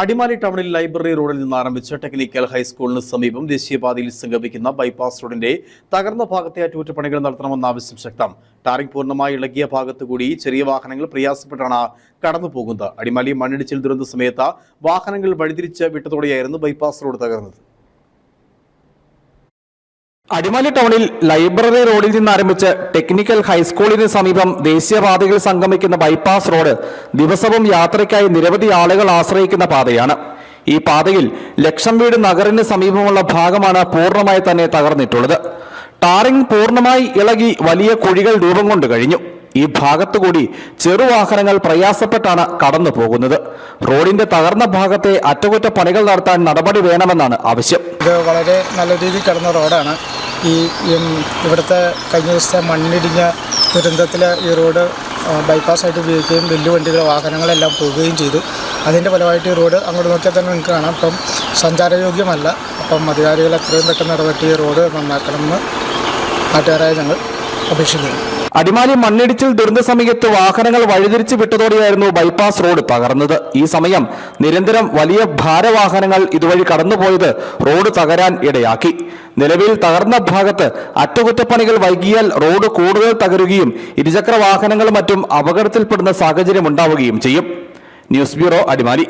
അടിമാലി ടൗണിൽ ലൈബ്രറി റോഡിൽ നിന്ന് ആരംഭിച്ച ടെക്നിക്കൽ ഹൈസ്കൂളിന് സമീപം ദേശീയപാതയിൽ സംഗമിക്കുന്ന ബൈപ്പാസ് റോഡിന്റെ തകർന്ന ഭാഗത്തെ അറ്റകുറ്റപ്പണികൾ നടത്തണമെന്ന ആവശ്യം ശക്തം. ടാറിംഗ് പൂർണമായി ഇളകിയ ഭാഗത്തുകൂടി ചെറിയ വാഹനങ്ങൾ പ്രയാസപ്പെട്ടാണ് കടന്നു പോകുന്നത്. അടിമാലി മണ്ണിടിച്ചിൽ ദുരന്ത സമയത്ത് വാഹനങ്ങൾ വഴിതിരിച്ച് വിട്ടതോടെയായിരുന്നു ബൈപ്പാസ് റോഡ് തകർന്നത്. അടിമാലി ടൗണിൽ ലൈബ്രറി റോഡിൽ നിന്ന് ആരംഭിച്ച് ടെക്നിക്കൽ ഹൈസ്കൂളിന് സമീപം ദേശീയപാതയിൽ സംഗമിക്കുന്ന ബൈപ്പാസ് റോഡ് ദിവസവും യാത്രയ്ക്കായി നിരവധി ആളുകൾ ആശ്രയിക്കുന്ന പാതയാണ്. ഈ പാതയിൽ ലക്ഷം വീട് നഗറിന് സമീപമുള്ള ഭാഗമാണ് പൂർണമായി തന്നെ തകർന്നിട്ടുള്ളത്. ടാറിംഗ് പൂർണമായി ഇളകി വലിയ കുഴികൾ രൂപം കൊണ്ട് കഴിഞ്ഞു. ഈ ഭാഗത്തുകൂടി ചെറുവാഹനങ്ങൾ പ്രയാസപ്പെട്ടാണ് കടന്നു പോകുന്നത്. റോഡിന്റെ തകർന്ന ഭാഗത്തെ അറ്റകുറ്റപ്പണികൾ നടത്താൻ നടപടി വേണമെന്നാണ് ആവശ്യം. ഇത് വളരെ നല്ല രീതിയിൽ കിടന്ന റോഡാണ്. ഈ ഇവിടുത്തെ കഴിഞ്ഞ ദിവസത്തെ മണ്ണിടിഞ്ഞ ദുരന്തത്തിൽ ഈ റോഡ് ബൈപ്പാസായിട്ട് ഉപയോഗിക്കുകയും വലിയ വണ്ടികൾ വാഹനങ്ങളെല്ലാം പോവുകയും ചെയ്തു. അതിന്റെ ഫലമായിട്ട് ഈ റോഡ് അങ്ങോട്ട് നോക്കിയാൽ തന്നെ നിങ്ങൾക്ക് കാണാം. അപ്പം സഞ്ചാരയോഗ്യമല്ല. അപ്പം അധികാരികൾ എത്രയും പെട്ടെന്ന് ഇടപെട്ട് ഈ റോഡ് നന്നാക്കണമെന്ന് നാട്ടുകാരായ ഞങ്ങൾ അപേക്ഷിക്കുന്നു. അടിമാലി മണ്ണിടിച്ചിൽ ദുരന്ത സമയത്ത് വാഹനങ്ങൾ വഴിതിരിച്ചു വിട്ടതോടെയായിരുന്നു ബൈപ്പാസ് റോഡ് തകർന്നത്. ഈ സമയം നിരന്തരം വലിയ ഭാരവാഹനങ്ങൾ ഇതുവഴി കടന്നുപോയത് റോഡ് തകരാൻ ഇടയാക്കി. നിലവിൽ തകർന്ന ഭാഗത്ത് അറ്റകുറ്റപ്പണികൾ വൈകിയാൽ റോഡ് കൂടുതൽ തകരുകയും ഇരുചക്ര വാഹനങ്ങളും മറ്റും അപകടത്തിൽപ്പെടുന്ന സാഹചര്യം ഉണ്ടാവുകയും ചെയ്യും. News bureau Adimali.